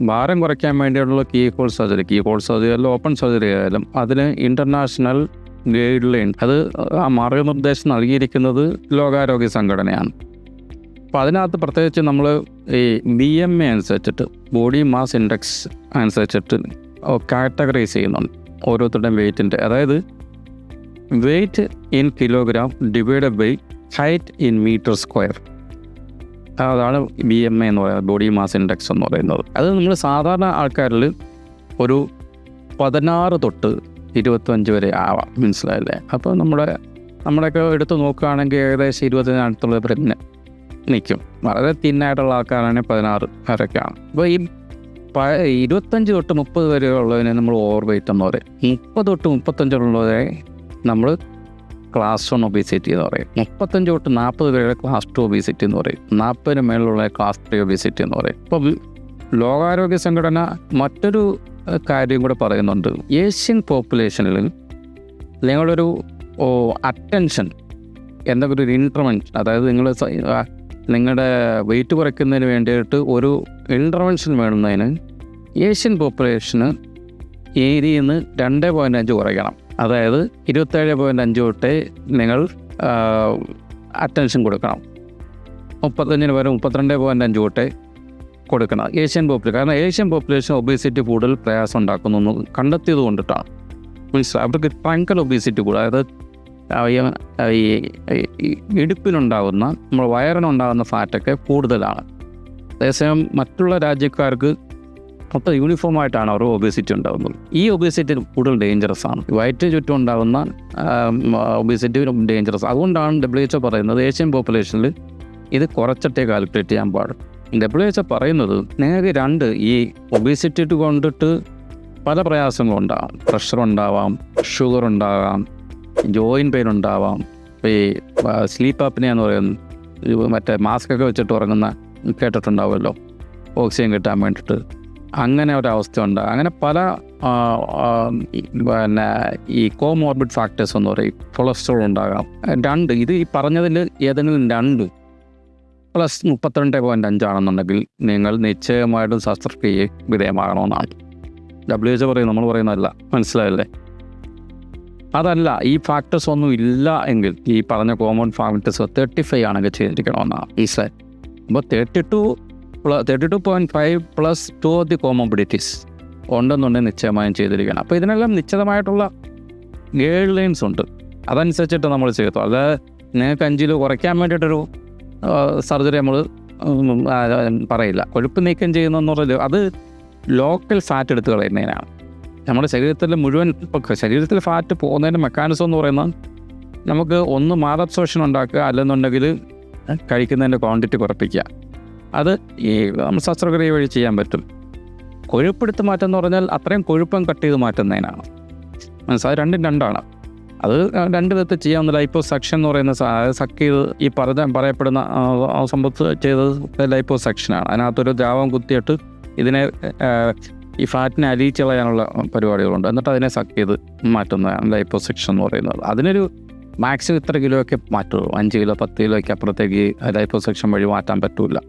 ഭാരം കുറയ്ക്കാൻ വേണ്ടിയുള്ള key hole surgery key hole surgery ആയാലും ഓപ്പൺ സർജറി ആയാലും അതിന് ഇന്റർനാഷണൽ ഗൈഡ് ലൈൻ അത് ആ മാർഗനിർദ്ദേശം നൽകിയിരിക്കുന്നത് ലോകാരോഗ്യ സംഘടനയാണ്. അപ്പോൾ അതിനകത്ത് പ്രത്യേകിച്ച് നമ്മൾ ഈ ബി എം എ അനുസരിച്ചിട്ട് ബോഡി മാസ് ഇൻഡെക്സ് അനുസരിച്ചിട്ട് കാറ്റഗറൈസ് ചെയ്യുന്നുണ്ട് ഓരോരുത്തരുടെയും വെയ്റ്റിന്റെ അതായത് weight in kilogram divide by height in metre square അതാണ് ബി എം എ എന്ന് പറയുന്നത് ബോഡി മാസ് ഇൻഡെക്സ് എന്ന് പറയുന്നത്. അത് നമ്മൾ സാധാരണ ആൾക്കാരിൽ ഒരു പതിനാറ് തൊട്ട് ഇരുപത്തഞ്ച് വരെ ആവാം മനസ്സിലായില്ലേ? അപ്പോൾ നമ്മുടെ നമ്മുടെയൊക്കെ എടുത്ത് നോക്കുകയാണെങ്കിൽ ഏകദേശം ഇരുപതിനടുത്തുള്ള പ്രജ്ഞ നിൽക്കും. വളരെ തിന്നായിട്ടുള്ള ആൾക്കാരാണെങ്കിൽ പതിനാറ് വരെയൊക്കെയാണ്. അപ്പോൾ ഈ പ ഇരുപത്തഞ്ച് തൊട്ട് മുപ്പത് വരെ ഉള്ളതിനെ നമ്മൾ ഓവർ വെയിറ്റ് എന്ന് പറയും. മുപ്പത് തൊട്ട് മുപ്പത്തഞ്ചുള്ളവരെ നമ്മൾ ക്ലാസ് വൺ ഒബിസിറ്റി എന്ന് പറയും. മുപ്പത്തഞ്ച് തൊട്ട് നാൽപ്പത് പേരുടെ ക്ലാസ് ടു ഒബിസിറ്റി എന്ന് പറയും. നാൽപ്പതിന് മേളിലുള്ള ക്ലാസ് ത്രീ ഒബിസിറ്റി എന്ന് പറയും. ഇപ്പം ലോകാരോഗ്യ സംഘടന മറ്റൊരു കാര്യം കൂടെ പറയുന്നുണ്ട്. ഏഷ്യൻ പോപ്പുലേഷനിൽ നിങ്ങളൊരു അറ്റൻഷൻ എന്തെങ്കിലും ഒരു ഇന്റർവെൻഷൻ അതായത് നിങ്ങൾ നിങ്ങളുടെ വെയിറ്റ് കുറയ്ക്കുന്നതിന് വേണ്ടിയിട്ട് ഒരു ഇന്റർവെൻഷൻ വേണ്ടുന്നതിന് ഏഷ്യൻ പോപ്പുലേഷന് ഏരിയയിൽ നിന്ന് രണ്ട് പോയിന്റ് അഞ്ച് കുറയ്ക്കണം. അതായത് ഇരുപത്തേഴ് പോയിന്റ് അഞ്ച് തൊട്ടേ നിങ്ങൾ അറ്റൻഷൻ കൊടുക്കണം. മുപ്പത്തഞ്ചിന് പകരം മുപ്പത്തിരണ്ട് പോയിന്റ് അഞ്ച് തൊട്ട് കൊടുക്കണം. ഏഷ്യൻ പോപ്പുലേഷൻ കാരണം ഏഷ്യൻ പോപ്പുലേഷൻ ഒബേസിറ്റി കൂടുതൽ പ്രയാസം ഉണ്ടാക്കുന്നു എന്ന് കണ്ടെത്തിയത് കൊണ്ടിട്ടാണ്. മീൻസ് അവർക്ക് ഭയങ്കര ഒബേസിറ്റി കൂടും. അതായത് ഈ ഇടുപ്പിനുണ്ടാകുന്ന നമ്മൾ വയറിനുണ്ടാകുന്ന ഫാറ്റൊക്കെ കൂടുതലാണ്. അതേസമയം മറ്റുള്ള രാജ്യക്കാർക്ക് മൊത്തം യൂണിഫോം ആയിട്ടാണ് അവർ ഒബേസിറ്റി ഉണ്ടാകുന്നത് ഈ ഒബേസിറ്റി കൂടുതൽ ഡേഞ്ചറസ് ആണ്. വയറ്റ് ചുറ്റും ഉണ്ടാകുന്ന ഒബേസിറ്റി ഡേഞ്ചറസ് അതുകൊണ്ടാണ് ഡബ്ല്യു എച്ച് പറയുന്നത് ഏഷ്യൻ പോപ്പുലേഷനിൽ ഇത് കുറച്ചിട്ടേ കാൽക്കുലേറ്റ് ചെയ്യാൻ പാടും ഡബ്ല്യു എച്ച് പറയുന്നത് നിങ്ങൾക്ക് രണ്ട് ഈ ഒബേസിറ്റി കൊണ്ടിട്ട് പല പ്രയാസങ്ങളും ഉണ്ടാകാം പ്രഷർ ഉണ്ടാവാം ഷുഗർ ഉണ്ടാകാം ജോയിൻ പെയിൻ ഉണ്ടാവാം. ഈ സ്ലീപ്പ് അപ്പിനെ എന്ന് പറയുന്നത് മറ്റേ മാസ്ക് ഒക്കെ വെച്ചിട്ട് ഉറങ്ങുന്ന കേട്ടിട്ടുണ്ടാവുമല്ലോ? ഓക്സിജൻ കിട്ടാൻ വേണ്ടിയിട്ട്. അങ്ങനെ ഒരവസ്ഥ ഉണ്ട് അങ്ങനെ പല പിന്നെ ഈ കോമോർബിഡ് ഫാക്ടേഴ്സ് എന്ന് പറയും കൊളസ്ട്രോൾ ഉണ്ടാകാം. രണ്ട് ഇത് ഈ പറഞ്ഞതിൽ ഏതെങ്കിലും രണ്ട് പ്ലസ് മുപ്പത്തിരണ്ട് പോയിന്റ് അഞ്ചാണെന്നുണ്ടെങ്കിൽ നിങ്ങൾ നിശ്ചയമായിട്ടും ശസ്ത്രക്രിയ വിധേയമാകണമെന്നാണ്. ഡബ്ല്യു എച്ച് പറയും നമ്മൾ പറയുന്നതല്ല. മനസ്സിലായല്ലേ? അതല്ല ഈ ഫാക്ടേഴ്സ് ഒന്നും ഇല്ല എങ്കിൽ ഈ പറഞ്ഞ കോമൺ ഫാക്ടേഴ്സ് തേർട്ടി ഫൈവ് ആണെങ്കിൽ ചെയ്തിരിക്കണമെന്നാണ് ഈ സെറ്റ് അപ്പോൾ thirty two thirty two point five plus two of the comorbidities ഉണ്ടെന്നുണ്ടെങ്കിൽ നിശ്ചയമായും ചെയ്തിരിക്കണം. അപ്പോൾ ഇതിനെല്ലാം നിശ്ചിതമായിട്ടുള്ള ഗൈഡ് ലൈൻസ് ഉണ്ട്. അതനുസരിച്ചിട്ട് നമ്മൾ ചെയ്തു അത് നിങ്ങൾക്ക് അഞ്ചിൽ കുറയ്ക്കാൻ വേണ്ടിയിട്ടൊരു സർജറി നമ്മൾ പറയില്ല. കൊഴുപ്പ് നീക്കം ചെയ്യുന്നതെന്ന് പറഞ്ഞാൽ അത് ലോക്കൽ ഫാറ്റ് എടുത്ത് കളയുന്നതിനാണ്. നമ്മുടെ ശരീരത്തിൽ മുഴുവൻ ഇപ്പോൾ ശരീരത്തിൽ ഫാറ്റ് പോകുന്നതിന്റെ മെക്കാനിസം എന്ന് പറയുന്നത് നമുക്ക് ഒന്ന് മാതബ്സോഷൻ ഉണ്ടാക്കുക അല്ലെന്നുണ്ടെങ്കിൽ കഴിക്കുന്നതിന്റെ ക്വാണ്ടിറ്റി കുറപ്പിക്കുക. അത് ഈ ശസ്ത്രക്രിയ വഴി ചെയ്യാൻ പറ്റും. കൊഴുപ്പെടുത്ത് മാറ്റം എന്ന് പറഞ്ഞാൽ അത്രയും കൊഴുപ്പം കട്ട് ചെയ്ത് മാറ്റുന്നതിനാണ്. മനസ്സിലായത് രണ്ടും രണ്ടാണ്. അത് രണ്ട് വിധത്തിൽ ചെയ്യാവുന്ന ലൈപ്പോ സെക്ഷൻ എന്ന് പറയുന്ന സക്ക് ചെയ്ത് ഈ പറഞ്ഞ പറയപ്പെടുന്ന സംഭവത്ത് ചെയ്തത് ലൈപ്പോ സെക്ഷനാണ് അതിനകത്തൊരു ദ്രാവം കുത്തിയിട്ട് ഇതിനെ ഈ ഫാറ്റിനെ അലിയിച്ച് കളയാനുള്ള പരിപാടികളുണ്ട്. എന്നിട്ട് അതിനെ സക്ക് ചെയ്ത് മാറ്റുന്നതാണ് ലൈപ്പോ സെക്ഷൻ എന്ന് പറയുന്നത്. അതിനൊരു മാക്സിമം ഇത്ര കിലോയൊക്കെ മാറ്റുള്ളൂ. അഞ്ച് കിലോ പത്ത് കിലോയ്ക്ക് അപ്പുറത്തേക്ക് ലൈപ്പോ സെക്ഷൻ വഴി മാറ്റാൻ പറ്റില്ല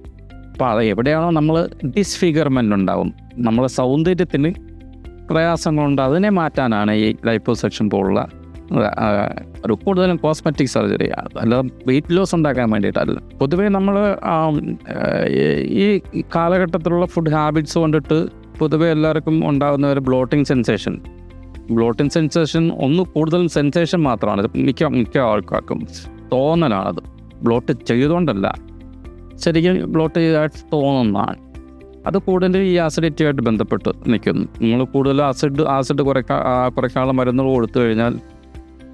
അപ്പോൾ എവിടെയാണോ നമ്മൾ ഡിസ്ഫിഗർമെന്റ് ഉണ്ടാവും. നമ്മളെ സൗന്ദര്യത്തിന് പ്രയാസങ്ങളുണ്ട്. അതിനെ മാറ്റാനാണ് ഈ ലൈപ്പോ സെക്ഷൻ പോലുള്ള ഒരു കൂടുതലും കോസ്മെറ്റിക് സർജറി അല്ല വെയിറ്റ് ലോസ് ഉണ്ടാക്കാൻ വേണ്ടിയിട്ടല്ല. പൊതുവേ നമ്മൾ ഈ കാലഘട്ടത്തിലുള്ള ഫുഡ് ഹാബിറ്റ്സ് കൊണ്ടിട്ട് പൊതുവെ എല്ലാവർക്കും ഉണ്ടാകുന്ന ഒരു ബ്ലോട്ടിംഗ് സെൻസേഷൻ ബ്ലോട്ടിംഗ് സെൻസേഷൻ ഒന്ന് കൂടുതലും സെൻസേഷൻ മാത്രമാണ്. മിക്ക മിക്ക ആൾക്കാർക്കും തോന്നലാണത്. ബ്ലോട്ട് ചെയ്തുകൊണ്ടല്ല. ശരിക്കും ബ്ലോട്ട് ചെയ്തതായിട്ട് തോന്നുന്നതാണ് അത് കൂടുതൽ ഈ ആസിഡിറ്റിയായിട്ട് ബന്ധപ്പെട്ട് നിൽക്കുന്നു. നിങ്ങൾ കൂടുതൽ ആസിഡ് ആസിഡ് കുറേ കുറയ്ക്കാനുള്ള മരുന്നുകൾ കൊടുത്തു കഴിഞ്ഞാൽ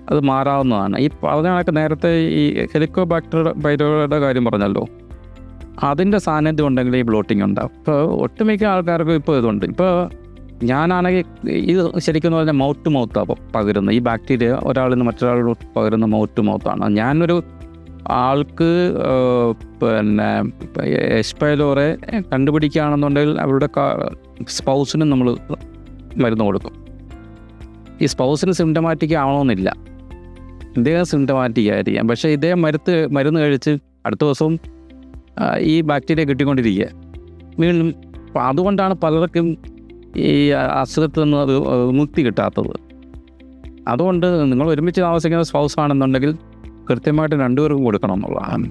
അത് മാറാവുന്നതാണ്. ഈ പറഞ്ഞ നേരത്തെ ഈ ഹെലിക്കോ ബാക്ടീരിയ ബൈരോയുടെ കാര്യം പറഞ്ഞല്ലോ. അതിന്റെ സാന്നിധ്യം ഉണ്ടെങ്കിൽ ഈ ബ്ലോട്ടിംഗ് ഉണ്ടാവും. ഇപ്പോൾ ഒട്ടുമിക്ക ആൾക്കാർക്കും ഇപ്പോൾ ഇതുണ്ട്. ഇപ്പോൾ ഞാനാണെങ്കിൽ ഇത് ശരിക്കും പറഞ്ഞാൽ മൗത്ത് മൗത്താണ് പകരുന്നത്. ഈ ബാക്ടീരിയ ഒരാളിൽ നിന്ന് മറ്റൊരാളിലോട്ട് പകരുന്ന മൗത്ത് മൗത്താണ് ഞാനൊരു ആൾക്ക് പിന്നെ എസ്പൈലോറെ കണ്ടുപിടിക്കുകയാണെന്നുണ്ടെങ്കിൽ അവരുടെ സ്പൗസിന് നമ്മൾ മരുന്ന് കൊടുക്കും. ഈ സ്പൗസിന് സിംറ്റമാറ്റിക് ആവണമെന്നില്ല. ഇദ്ദേഹം സിംറ്റമാറ്റിക് ആയിരിക്കാം. പക്ഷേ ഇദ്ദേഹം മരുത്ത് മരുന്ന് കഴിച്ച് അടുത്ത ദിവസവും ഈ ബാക്ടീരിയ കിട്ടിക്കൊണ്ടിരിക്കുക. വീണ്ടും അതുകൊണ്ടാണ് പലർക്കും ഈ അസുഖത്തിൽ നിന്ന് മുക്തി കിട്ടാത്തത്. അതുകൊണ്ട് നിങ്ങൾ ഒരുമിച്ച് താമസിക്കുന്ന സ്പൗസ് ആണെന്നുണ്ടെങ്കിൽ കൃത്യമായിട്ട് രണ്ടുപേർക്കും കൊടുക്കണം എന്നുള്ളതാണ്.